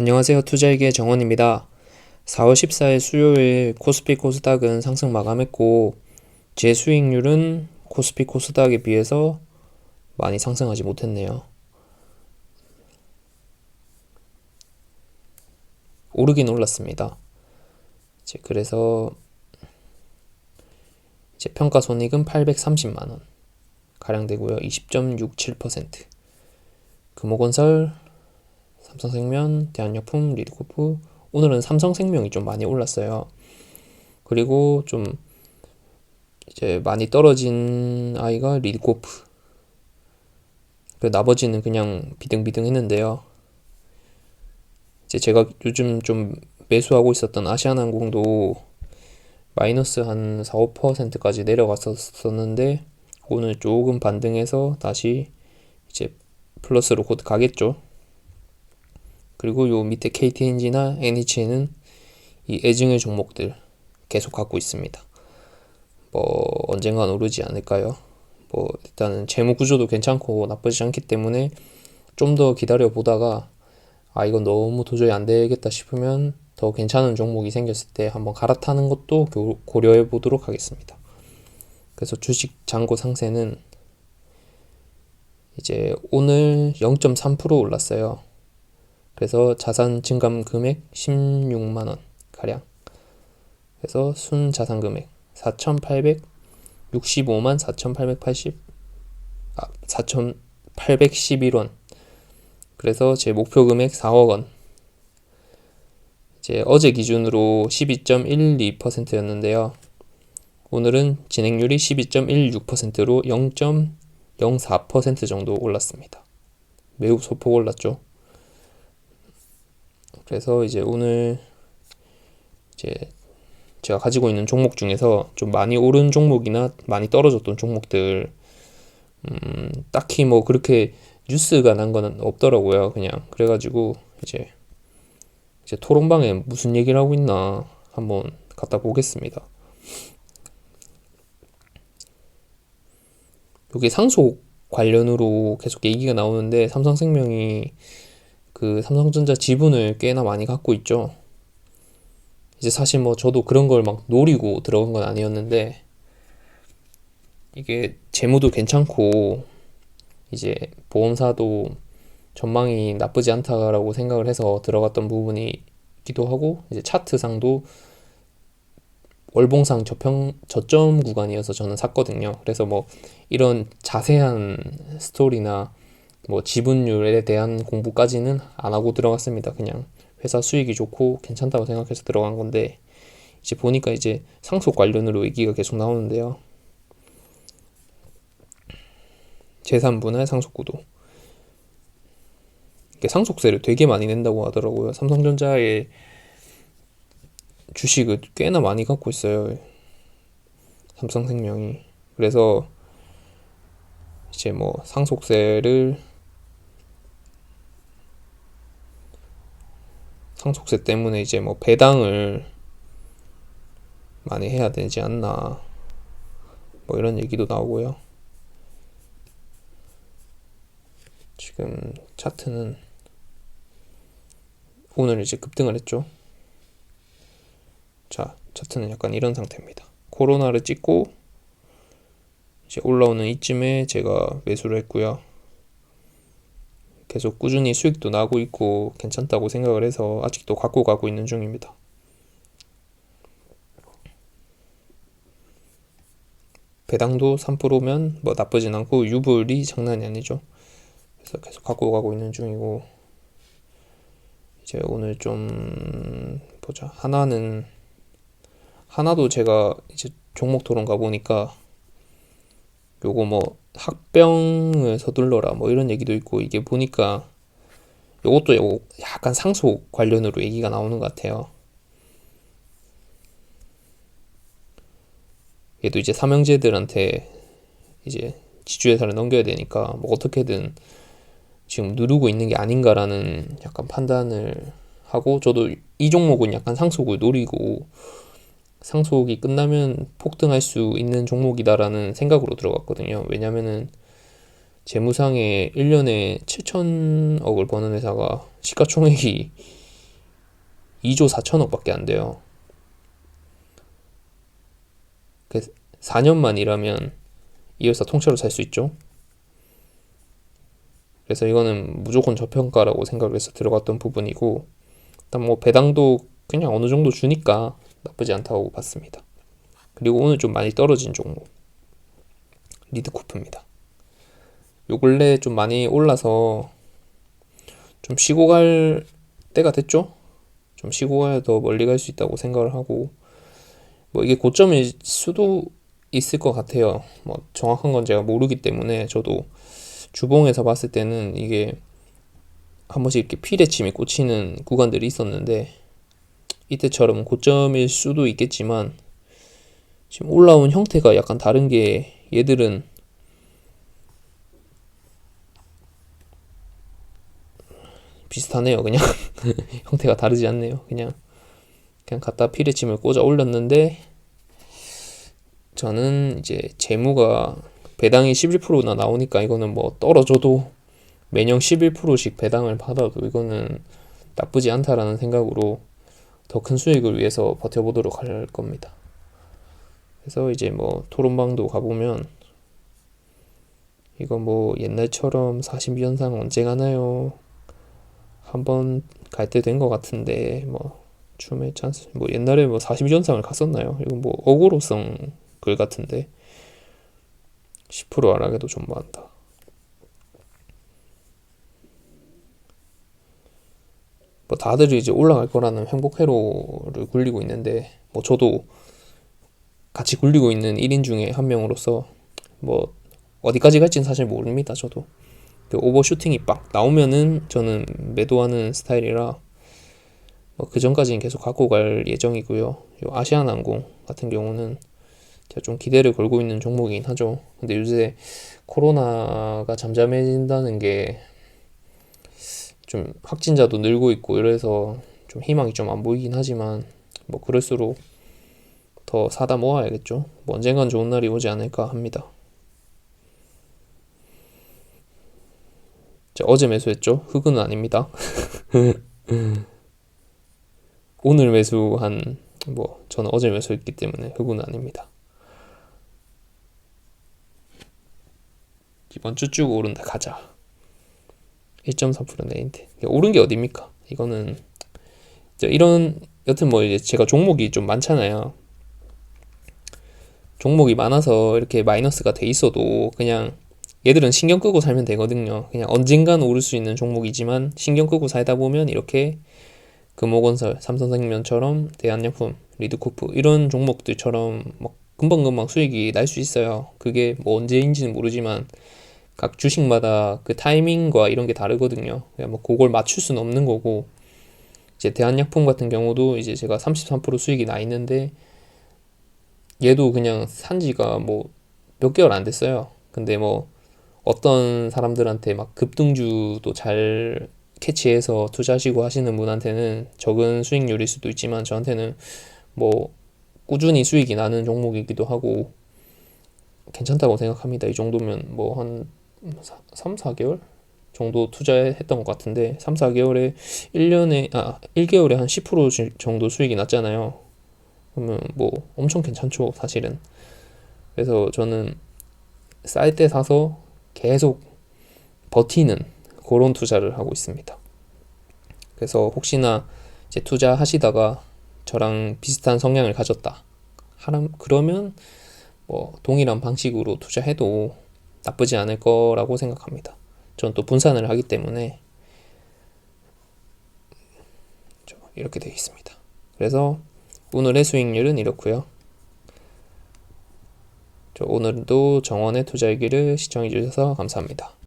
안녕하세요. 투자에게 정원입니다. 4월 14일 수요일 코스피 코스닥은 상승 마감했고 제 수익률은 코스피 코스닥에 비해서 많이 상승하지 못했네요. 오르긴 올랐습니다. 이제 그래서 이제 평가 손익은 830만 원 가량 되고요. 20.67%. 금호건설, 삼성생명, 대한약품, 리드코프 오늘은 삼성생명이 좀 많이 올랐어요. 그리고 좀 이제 많이 떨어진 아이가 리드코프. 그 나머지는 그냥 비등비등 했는데요. 이제 제가 요즘 좀 매수하고 있었던 아시아나항공도 마이너스 한 4, 5%까지 내려갔었는데 오늘 조금 반등해서 다시 이제 플러스로 곧 가겠죠. 그리고 요 밑에 KTNG나 NHN은 이 애증의 종목들 계속 갖고 있습니다. 뭐 언젠간 오르지 않을까요? 뭐 일단은 재무 구조도 괜찮고 나쁘지 않기 때문에 좀 더 기다려 보다가 아 이건 너무 도저히 안 되겠다 싶으면 더 괜찮은 종목이 생겼을 때 한번 갈아타는 것도 고려해 보도록 하겠습니다. 그래서 주식 잔고 상세는 이제 오늘 0.3% 올랐어요. 그래서 자산 증감 금액 16만 원 가량. 그래서 순 자산 금액 4,865만 4,880 아, 4,811원. 그래서 제 목표 금액 4억 원. 이제 어제 기준으로 12.12%였는데요. 오늘은 진행률이 12.16%로 0.04% 정도 올랐습니다. 매우 소폭 올랐죠. 그래서 이제 오늘 이제 제가 가지고 있는 종목 중에서 좀 많이 오른 종목이나 많이 떨어졌던 종목들 음, 딱히 뭐 그렇게 뉴스가 난 거는 없더라고요. 그냥 그래가지고 이제 이제 토론방에 무슨 얘기를 하고 있나 한번 갖다 보겠습니다. 여기 상속 관련으로 계속 얘기가 나오는데 삼성생명이 그 삼성전자 지분을 꽤나 많이 갖고 있죠. 이제 사실 뭐 저도 그런 걸 막 노리고 들어간 건 아니었는데 이게 재무도 괜찮고 이제 보험사도 전망이 나쁘지 않다라고 생각을 해서 들어갔던 부분이기도 하고 이제 차트상도 월봉상 저평 저점 구간이어서 저는 샀거든요. 그래서 뭐 이런 자세한 스토리나 뭐 지분율에 대한 공부까지는 안 하고 들어갔습니다. 그냥 회사 수익이 좋고 괜찮다고 생각해서 들어간 건데 이제 보니까 이제 상속 관련으로 얘기가 계속 나오는데요. 재산 분할 상속 구도 상속세를 되게 많이 낸다고 하더라고요. 삼성전자의 주식을 꽤나 많이 갖고 있어요. 삼성생명이. 그래서 이제 뭐 상속세를 상속세 때문에 이제 뭐 배당을 많이 해야 되지 않나 뭐 이런 얘기도 나오고요. 지금 차트는 오늘 이제 급등을 했죠. 자, 차트는 약간 이런 상태입니다. 코로나를 찍고 이제 올라오는 이쯤에 제가 매수를 했고요. 계속 꾸준히 수익도 나고 있고 괜찮다고 생각을 해서 아직도 갖고 가고 있는 중입니다. 배당도 3%면 뭐 나쁘진 않고 유불이 장난이 아니죠. 그래서 계속 갖고 가고 있는 중이고 이제 오늘 좀 보자. 하나는 하나도 제가 이제 종목 토론 가보니까 요거 뭐 학병을 서둘러라 뭐 이런 얘기도 있고 이게 보니까 요것도 요거 약간 상속 관련으로 얘기가 나오는 것 같아요. 얘도 이제 삼형제들한테 이제 지주회사를 넘겨야 되니까 뭐 어떻게든 지금 누르고 있는 게 아닌가라는 약간 판단을 하고 저도 이 종목은 약간 상속을 노리고 상속이 끝나면 폭등할 수 있는 종목이다라는 생각으로 들어갔거든요. 왜냐면은 재무상에 1년에 7천억을 버는 회사가 시가총액이 2조 4천억 밖에 안 돼요. 그 4년만 일하면 이 회사 통째로 살 수 있죠. 그래서 이거는 무조건 저평가라고 생각을 해서 들어갔던 부분이고 일단 뭐 배당도 그냥 어느 정도 주니까 나쁘지 않다고 봤습니다. 그리고 오늘 좀 많이 떨어진 종목 리드코프입니다. 요 근래 좀 많이 올라서 좀 쉬고 갈 때가 됐죠? 좀 쉬고 가야 더 멀리 갈 수 있다고 생각을 하고 뭐 이게 고점일 수도 있을 것 같아요. 뭐 정확한 건 제가 모르기 때문에 저도 주봉에서 봤을 때는 이게 한 번씩 이렇게 피레침이 꽂히는 구간들이 있었는데 이때처럼 고점일 수도 있겠지만 지금 올라온 형태가 약간 다른 게 얘들은 비슷하네요. 그냥 형태가 다르지 않네요. 그냥 그냥 갖다 피레침을 꽂아 올렸는데 저는 이제 재무가 배당이 11%나 나오니까 이거는 뭐 떨어져도 매년 11%씩 배당을 받아도 이거는 나쁘지 않다라는 생각으로 더 큰 수익을 위해서 버텨보도록 할 겁니다. 그래서 이제 뭐 토론방도 가보면 이거 뭐 옛날처럼 40연상 언제 가나요? 한번 갈 때 된 것 같은데 뭐 춤의 찬스 뭐 옛날에 뭐 40연상을 갔었나요? 이건 뭐 어그로성 글 같은데 10% 하락에도 존버한다. 뭐 다들 이제 올라갈 거라는 행복 회로를 굴리고 있는데 뭐 저도 같이 굴리고 있는 1인 중에 한 명으로서 뭐 어디까지 갈지는 사실 모릅니다. 저도 그 오버슈팅이 빡 나오면은 저는 매도하는 스타일이라 뭐 그 전까지는 계속 갖고 갈 예정이고요. 요 아시아나항공 같은 경우는 제가 좀 기대를 걸고 있는 종목이긴 하죠. 근데 요새 코로나가 잠잠해진다는 게 좀 확진자도 늘고 있고 이래서 좀 희망이 좀 안 보이긴 하지만 뭐 그럴수록 더 사다 모아야겠죠. 뭐 언젠간 좋은 날이 오지 않을까 합니다. 자, 어제 매수했죠? 흑은 아닙니다. 오늘 매수한 뭐 저는 어제 매수했기 때문에 흑은 아닙니다. 이번 주쭉 오른다 가자. 1.4% 내인데 오른 게 어딥니까? 이거는 이런 여튼 뭐 이제 제가 종목이 좀 많잖아요. 종목이 많아서 이렇게 마이너스가 돼 있어도 그냥 얘들은 신경 끄고 살면 되거든요. 그냥 언젠간 오를 수 있는 종목이지만 신경 끄고 살다 보면 이렇게 금호건설, 삼성생명처럼 대한약품, 리드코프 이런 종목들처럼 뭐 금방금방 수익이 날 수 있어요. 그게 뭐 언제인지는 모르지만 각 주식마다 그 타이밍과 이런 게 다르거든요. 그냥 뭐 그걸 맞출 수는 없는 거고 이제 대한약품 같은 경우도 이제 제가 33% 수익이 나 있는데 얘도 그냥 산 지가 뭐 몇 개월 안 됐어요. 근데 뭐 어떤 사람들한테 막 급등주도 잘 캐치해서 투자하시고 하시는 분한테는 적은 수익률일 수도 있지만 저한테는 뭐 꾸준히 수익이 나는 종목이기도 하고 괜찮다고 생각합니다. 이 정도면 뭐 한 3, 4개월 정도 투자했던 것 같은데 3, 4개월에 1년에 아 1개월에 한 10% 정도 수익이 났잖아요. 그러면 뭐 엄청 괜찮죠, 사실은. 그래서 저는 쌀 때 사서 계속 버티는 그런 투자를 하고 있습니다. 그래서 혹시나 이제 투자하시다가 저랑 비슷한 성향을 가졌다. 하람 그러면 뭐 동일한 방식으로 투자해도 나쁘지 않을 거라고 생각합니다. 전또 분산을 하기 때문에 이렇게 되어 있습니다. 그래서 오늘의 수익률은 이렇고요. 오늘도 정원의 투자일기를 시청해 주셔서 감사합니다.